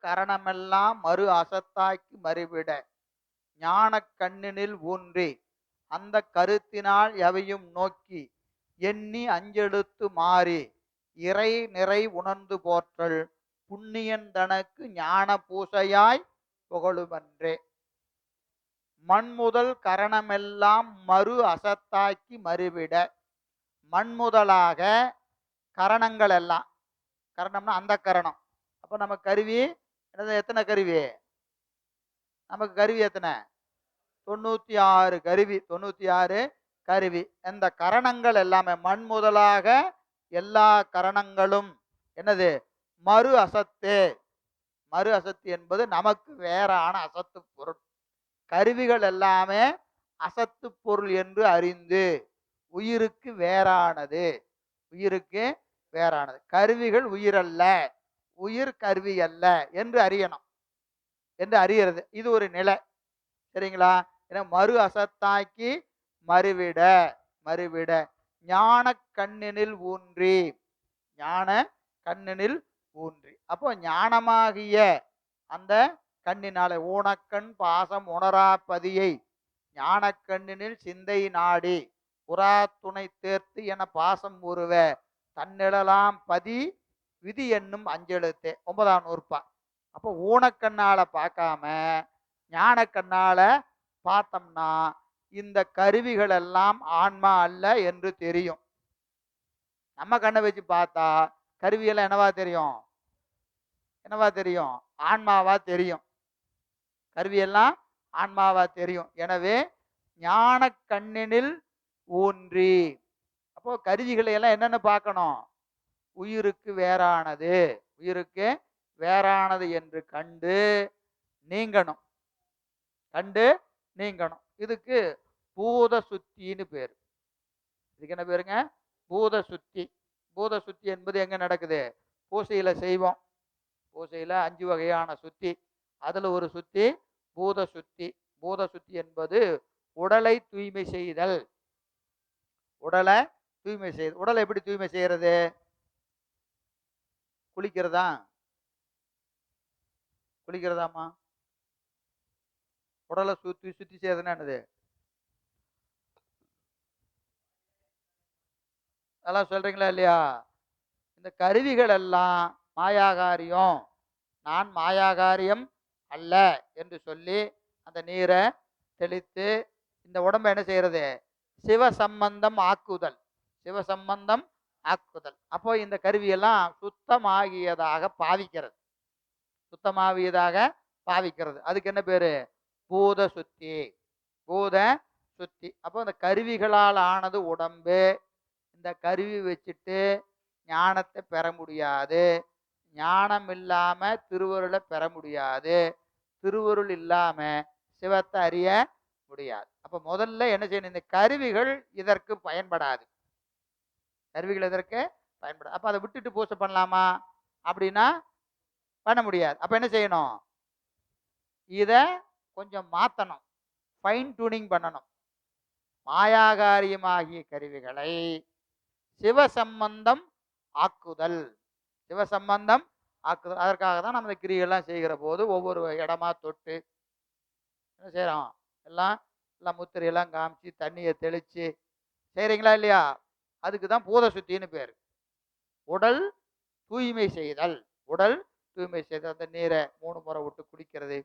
கரணமெல்லாம் மறு அசத்தாக்கி மறுவிட. ஞானக் கண்ணினில் ஊன்றி அந்த கருத்தினால் எவையும் நோக்கி எண்ணி அஞ்செழுத்து மாறி இறை நிறை உணர்ந்து போற்றல் புண்ணியன் தனக்கு ஞான பூசையாய் புகழுமன்றே. மண்முதல் கரணமெல்லாம் மறு அசத்தாக்கி மறுவிட. மண்முதலாக கரணங்கள் எல்லாம் கரணம்னா அந்த கரணம். அப்போ நம்ம கருவி? என்னது எத்தனை கருவி? நமக்கு கருவி எத்தனை? தொண்ணூத்தி ஆறு கருவி தொண்ணூற்றி ஆறு கருவி. இந்த கரணங்கள் எல்லாமே மண் முதலாக எல்லா கரணங்களும் என்னது? மறு அசத்து. மறு அசத்து என்பது நமக்கு வேறான அசத்து பொருள். கருவிகள் எல்லாமே அசத்து பொருள் என்று அறிந்து உயிருக்கு வேறானது. உயிருக்கு வேறானது. கருவிகள் உயிரல்ல. உயிர் கருவி அல்ல என்று அறியணும். என்று அறியறது. இது ஒரு நிலை. சரிங்களா? ஏன்னா மறு அசத்தாக்கி மறுவிட மறுவிட. ஞான கண்ணினில் ஊன்றி ஞான கண்ணினில் ஊன்றி. அப்போ ஞானமாகிய அந்த கண்ணினாலே ஊனக்கண் பாசம் உணராப்பதியை ஞானக்கண்ணினில் சிந்தை நாடி புறா துணை தேர்த்து என பாசம் உருவ தன்னிழலாம் பதி விதி என்னும் அஞ்செழுத்து ஒன்பதாம் நூற்பா. அப்போ ஊனக்கண்ணால பார்க்காம ஞானக்கண்ணால பார்த்தோம்னா இந்த கருவிகள் எல்லாம் ஆன்மா அல்ல என்று தெரியும். நம்ம கண்ணை வச்சு பார்த்தா கருவியெல்லாம் என்னவா தெரியும்? என்னவா தெரியும்? ஆன்மாவா தெரியும். கருவியெல்லாம் ஆன்மாவா தெரியும். எனவே ஞான கண்ணினில் ஊன்றி. அப்போ கருவிகளை எல்லாம் என்னென்ன பார்க்கணும்? உயிருக்கு வேறானது. உயிருக்கு வேறானது என்று கண்டு நீங்கணும். கண்டு நீங்கணும். இதுக்கு பூத சுத்தின்னு பேர். இதுக்கு என்ன பேருங்க? பூத சுத்தி பூத சுத்தி என்பது எங்க நடக்குது? பூசையில செய்வோம். பூசையில அஞ்சு வகையான சுத்தி. அதுல ஒரு சுத்தி பூத சுத்தி பூத சுத்தி என்பது உடலை தூய்மை செய்தல். உடலை தூய்மை செய்து உடலை எப்படி தூய்மை செய்யறது? குளிக்கிறதா? குளிக்கிறதாம்மா. உடலை சுத்தி சுத்தி செய்யறதுன்னா என்னது? அதெல்லாம் சொல்றீங்களா இல்லையா? இந்த கருவிகள் எல்லாம் மாயாகாரியம். நான் மாயாகாரியம் அல்ல என்று சொல்லி அந்த நீரை தெளித்து இந்த உடம்பை என்ன செய்யறது? சிவ சம்பந்தம் ஆக்குதல். சிவ சம்பந்தம் ஆக்குதல். அப்போ இந்த கருவியெல்லாம் சுத்தமாகியதாக பாவிக்கிறது. சுத்தமாகியதாக பாவிக்கிறது. அதுக்கு என்ன பேரு? பூத சுத்தி. பூத சுத்தி. அப்போ இந்த கருவிகளால் ஆனது உடம்பு. இந்த கருவி வச்சுட்டு ஞானத்தை பெற முடியாது. ஞானம் இல்லாம திருவருளை பெற முடியாது. திருவருள் இல்லாம சிவத்தை அறிய முடியாது. அப்ப முதல்ல என்ன செய்யணும்? இந்த கருவிகள் இதற்கு பயன்படாது. கருவிகள் எதற்கு? பயன்படும் அப்போ அதை விட்டுட்டு பூசை பண்ணலாமா? அப்படின்னா பண்ண முடியாது. அப்போ என்ன செய்யணும்? இதை கொஞ்சம் மாற்றணும் ஃபைன் டியூனிங் பண்ணணும். மாயாகாரியமாகிய கருவிகளை சிவசம்பந்தம் ஆக்குதல். சிவசம்பந்தம் ஆக்குதல். அதற்காக தான் நம்ம இந்த கிரியெல்லாம் செய்கிற போது ஒவ்வொரு இடமா தொட்டு என்ன செய்கிறோம் எல்லாம் எல்லாம் முத்திரையெல்லாம் காமிச்சு தண்ணியை தெளித்து செய்கிறீங்களா இல்லையா? அதுக்கு தான் பூத சுத்தின்னு பேர். உடல் தூய்மை செய்தல். உடல் தூய்மை செய்தல். அந்த நீரை மூணு முறை விட்டு குடிக்கிறது.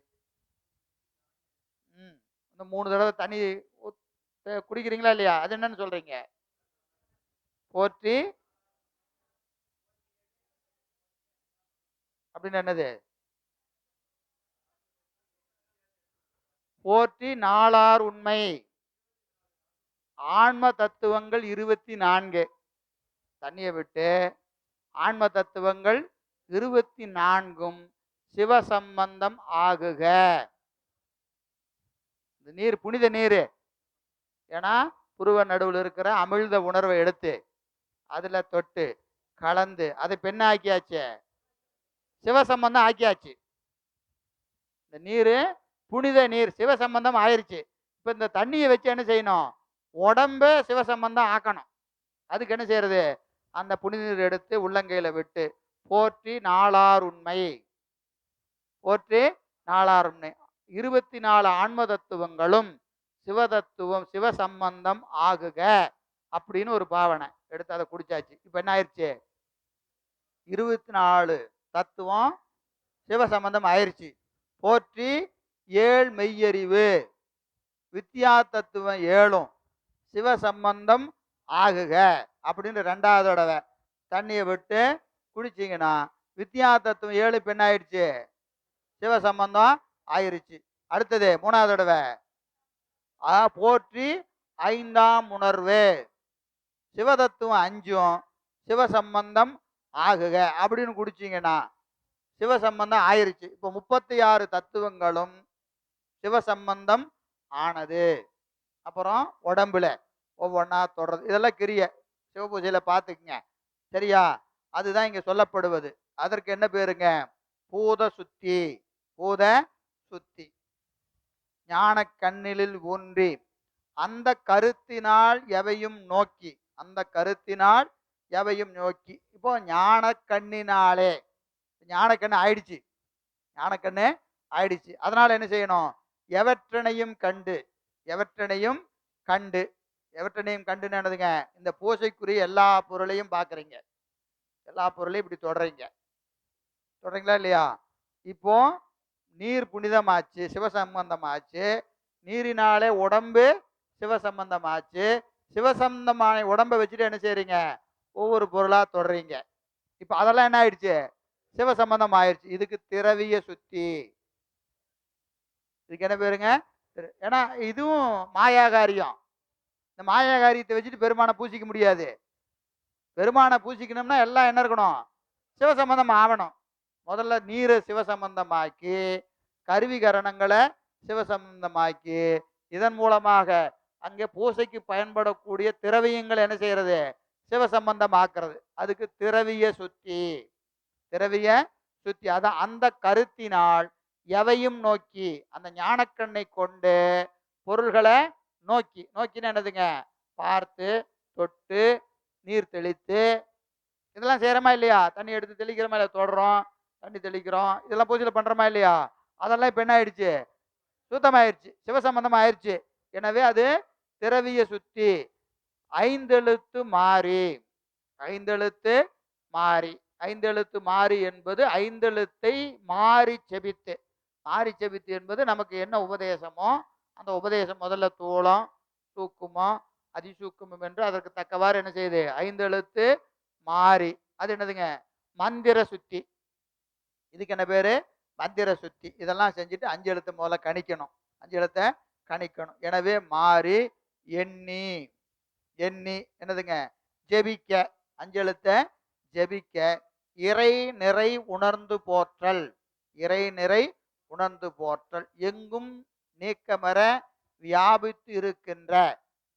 ம். இந்த மூணு தடவை தண்ணி குடிக்கிறீங்களா இல்லையா? அது என்னன்னு சொல்றீங்க. போற்றி. அப்படின்னு என்னது? போற்றி நாளார் உண்மை. ஆன்ம தத்துவங்கள் இருபத்தி நான்கு. தண்ணியை விட்டு ஆன்ம தத்துவங்கள் இருபத்தி நான்கும். சிவசம்பந்தம் ஆகுக. இந்த நீர் புனித நீர். ஏன்னா புருவ நடுவில் இருக்கிற அமிழ்த உணர்வை எடுத்து அதில் தொட்டு கலந்து அதை பெண்ணாக்கியாச்சு சிவசம்பந்தம் ஆக்கியாச்சு. இந்த நீர் புனித நீர் சிவசம்பந்தம் ஆயிருச்சு. இப்போ இந்த தண்ணியை வச்சு என்ன செய்யணும்? உடம்ப சிவசம்பந்தம் ஆக்கணும். அதுக்கு என்ன செய்யறது? அந்த புனித நீர் எடுத்து உள்ளங்கையில விட்டு போற்றி நாளார் உண்மை. போற்றி நாலாறும்னே இருபத்தி நாலு ஆன்ம தத்துவங்களும் சிவதத்துவம் சிவசம்பந்தம் ஆகுக அப்படின்னு ஒரு பாவனை எடுத்து அதை குடிச்சாச்சு. இப்போ என்ன ஆயிடுச்சு இருபத்தி நாலு தத்துவம் சிவசம்பந்தம் ஆயிடுச்சு போற்றி ஏழ் மெய்யறிவு. வித்யா தத்துவம் ஏழும் சிவசம்பந்தம் ஆகுக அப்படின்னு ரெண்டாவது தடவை. தண்ணியை விட்டு குடிச்சிங்கன்னா வித்யா தத்துவம் ஏழு பெண் ஆயிடுச்சு? சிவசம்பந்தம் ஆயிருச்சு. அடுத்தது மூணாவது தடவை. ஆ போற்றி ஐந்தாம் உணர்வு. சிவதத்துவம் அஞ்சும் சிவசம்பந்தம் ஆகுக அப்படின்னு குடிச்சிங்கன்னா சிவசம்பந்தம் ஆயிருச்சு. இப்போ முப்பத்தி ஆறு தத்துவங்களும் சிவசம்பந்தம் ஆனது. அப்புறம் உடம்புல ஒவ்வொன்றா தொடர்றது இதெல்லாம் கிரிய. சிவபூஜையில் பார்த்துக்குங்க. சரியா? அதுதான் இங்கே சொல்லப்படுவது. அதற்கு என்ன பேருங்க? பூத சுத்தி. பூத சுத்தி. ஞான கண்ணிலில் ஊன்றி. அந்த கருத்தினால் எவையும் நோக்கி. அந்த கருத்தினால் எவையும் நோக்கி. இப்போ ஞான கண்ணினாலே. ஞானக்கண்ணு ஆயிடுச்சு. ஞானக்கண்ணு ஆயிடுச்சு. அதனால என்ன செய்யணும்? எவற்றனையும் கண்டு எவற்றனையும் கண்டு எவற்றனையும் கண்டு என்னதுங்க இந்த பூசைக்குரிய எல்லா பொருளையும் பார்க்குறீங்க. எல்லா பொருளையும் இப்படி தொடறீங்க. தொடறீங்களா இல்லையா? இப்போ நீர் புனிதமாச்சு சிவசம்பந்தமாச்சு நீரினாலே உடம்பு சிவசம்பந்தமாச்சு சிவசம்பந்தமான உடம்பை வச்சுட்டு என்ன செய்கிறீங்க ஒவ்வொரு பொருளாக தொடறீங்க. இப்போ அதெல்லாம் என்ன ஆயிடுச்சு? சிவசம்பந்தம் ஆயிடுச்சு இதுக்கு திரவிய சுத்தி. இதுக்கு என்ன பேருங்க? ஏன்னா இதுவும் மாயாகாரியம். இந்த மாயாகாரியத்தை வச்சுட்டு பெருமானை பூசிக்க முடியாது. பெருமானை பூசிக்கணும்னா எல்லாம் என்ன இருக்கணும்? சிவசம்பந்தம் ஆகணும் முதல்ல நீரை சிவசம்பந்தமாக்கி கருவி கரணங்களை சிவசம்பந்தமாக்கி இதன் மூலமாக அங்கே பூசைக்கு பயன்படக்கூடிய திரவியங்கள் என்ன செய்யறது? சிவசம்பந்தமாக்குறது. அதுக்கு திரவிய சுத்தி. திரவிய சுத்தி. அதான் அந்த கருத்தினால் எவையும் நோக்கி அந்த ஞானக்கண்ணை கொண்டு பொருள்களை நோக்கி. நோக்கின்னு என்னதுங்க? பார்த்து தொட்டு நீர் தெளித்து. இதெல்லாம் செய்கிறோமா இல்லையா? தண்ணி எடுத்து தெளிக்கிறோமா இல்லையா தொடுறோம் தண்ணி தெளிக்கிறோம். இதெல்லாம் பூஜையில் பண்ணுறோமா இல்லையா? அதெல்லாம் இப்போ என்ன ஆயிடுச்சு? சுத்தமாயிருச்சு. சிவசம்பந்தம் ஆயிடுச்சு எனவே அது திரவிய சுத்தி. ஐந்தெழுத்து மாறி. ஐந்தெழுத்து மாறி. ஐந்தெழுத்து மாறி என்பது ஐந்தெழுத்தை மாறி செபித்து. மாறி செபித்து என்பது நமக்கு என்ன உபதேசமோ அந்த உபதேசம் முதல்ல தூளம் தூக்குமோ அதிசூக்குமம் என்று அதற்கு தக்கவாறு என்ன செய்யுது ஐந்தெழுத்து மாறி அது என்னதுங்க? மந்திர சுத்தி. இதுக்கு என்ன பேரு? மந்திர சுத்தி. இதெல்லாம் செஞ்சுட்டு அஞ்சு எழுத்து முதல்ல கணிக்கணும். அஞ்சு எழுத்தை கணிக்கணும். எனவே மாறி எண்ணி எண்ணி என்னதுங்க? ஜெபிக்க. அஞ்சு எழுத்தை ஜெபிக்க. இறை நிறை உணர்ந்து போற்றல். இறை நிறை உணர்ந்து போற்றல். எங்கும் நீக்கமர வியாபித்து இருக்கின்ற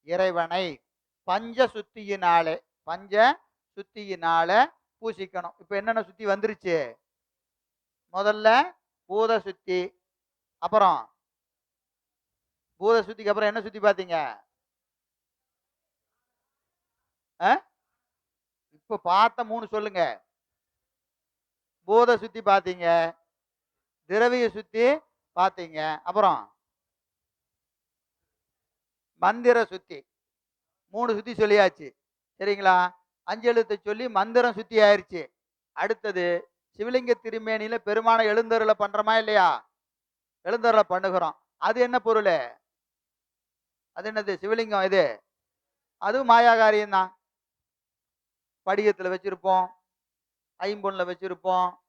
இறைவனை பஞ்ச சுத்தியினாலே பஞ்ச சுத்தியினால பூசிக்கணும். இப்போ என்னென்ன சுத்தி வந்துருச்சு? முதல்ல பூத சுத்தி அப்புறம் பூத சுத்திக்கு அப்புறம் என்ன சுத்தி பார்த்தீங்க? ஆ? இப்போ பார்த்த மூணு சொல்லுங்க. பூத சுத்தி பார்த்தீங்க. திரவிய சுத்தி பார்த்தீங்க அப்புறம் மந்திர சுத்தி. மூணு சுத்தி சொல்லியாச்சு. சரிங்களா? அஞ்சு எழுத்தை சொல்லி மந்திரம் சுத்தி ஆயிருச்சு. அடுத்தது சிவலிங்க திருமேனியில பெருமான எழுந்தருளை பண்றோமா இல்லையா? எழுந்தருளை பண்ணுகிறோம். அது என்ன பொருள்? அது என்னது? சிவலிங்கம் இது. அதுவும் மாயாகாரியம் தான். படிகத்தில் வச்சிருப்போம். ஐம்பொன்னில் வச்சிருப்போம்.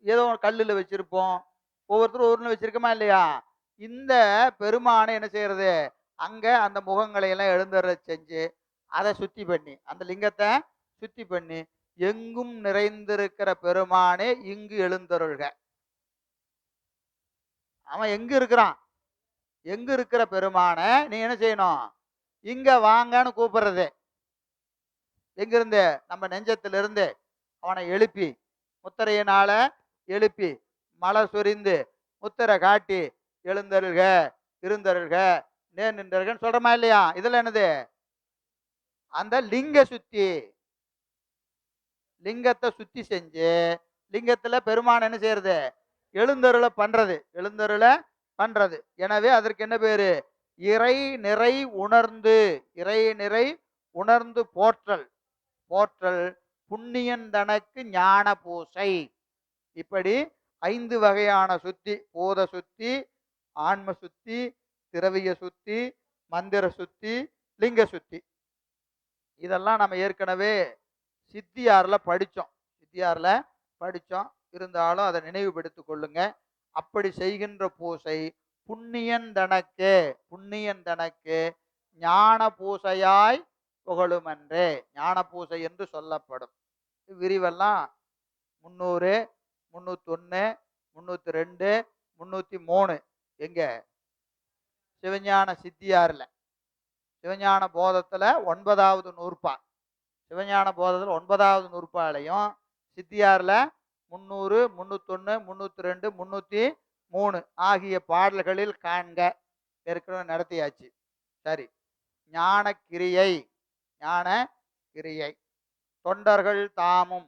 ஏதோ கல்லில் வச்சிருப்போம். ஒவ்வொருத்தரும் ஒவ்வொன்று வச்சிருக்கமா இல்லையா? இந்த பெருமானை என்ன செய்யறது? அங்கே அந்த முகங்களை எல்லாம் எழுந்துற செஞ்சு அதை சுத்தி பண்ணி அந்த லிங்கத்தை சுத்தி பண்ணி எங்கும் நிறைந்திருக்கிற பெருமானே இங்கு எழுந்தருள்க. அவன் எங்க இருக்கிறான்? எங்க இருக்கிற பெருமானை நீ என்ன செய்யணும்? இங்க வாங்கன்னு கூப்பிடுறது. எங்கிருந்து? நம்ம நெஞ்சத்திலிருந்து. அவனை எழுப்பி முத்திரையினால எழுப்பி மலை சொரிந்து முத்திரை காட்டி எழுந்தருள்க இருந்தருள்க நேர் நின்றருகன்னு சொல்றோமா இல்லையா? இதுல என்னது? அந்த லிங்க சுத்தி லிங்கத்தை சுத்தி செஞ்சு லிங்கத்துல பெருமான் என்ன செய்யறது? எழுந்தருளை பண்றது எழுந்தருளை பண்றது. எனவே அதற்கு என்ன பேரு? இறை நிறை உணர்ந்து இறை நிறை உணர்ந்து போற்றல். போற்றல் புண்ணியன் தனக்கு ஞான பூசை இப்படி ஐந்து வகையான சுத்தி பூத சுத்தி ஆன்ம சுத்தி திரவிய சுத்தி மந்திர சுத்தி லிங்க சுத்தி. இதெல்லாம் நம்ம ஏற்கனவே சித்தியாரில் படித்தோம் சித்தியாரில் படித்தோம் இருந்தாலும் அதை நினைவுபடுத்திக் கொள்ளுங்க. அப்படி செய்கின்ற பூசை புண்ணியன் தனக்கு புண்ணியன் தனக்கு ஞான பூசையாய் புகழுமன்றே ஞான பூசை என்று சொல்லப்படும். விரிவெல்லாம் முன்னூறு முந்நூறு முந்நூற்றொன்று முந்நூற்றி ரெண்டு முந்நூற்றி மூணு எங்க? சிவஞான சித்தியாரில். சிவஞான போதத்தில் ஒன்பதாவது நூற்பா. சிவஞான போதத்தில் ஒன்பதாவது நூற்பாலையும் சித்தியாரில் முந்நூறு முந்நூற்றொன்று முந்நூற்றி ரெண்டு முந்நூற்றி மூணு ஆகிய பாடல்களில் காண்க. ஏற்கனவே நடத்தியாச்சு. சரி. ஞான கிரியை ஞான கிரியை தொண்டர்கள் தாமும்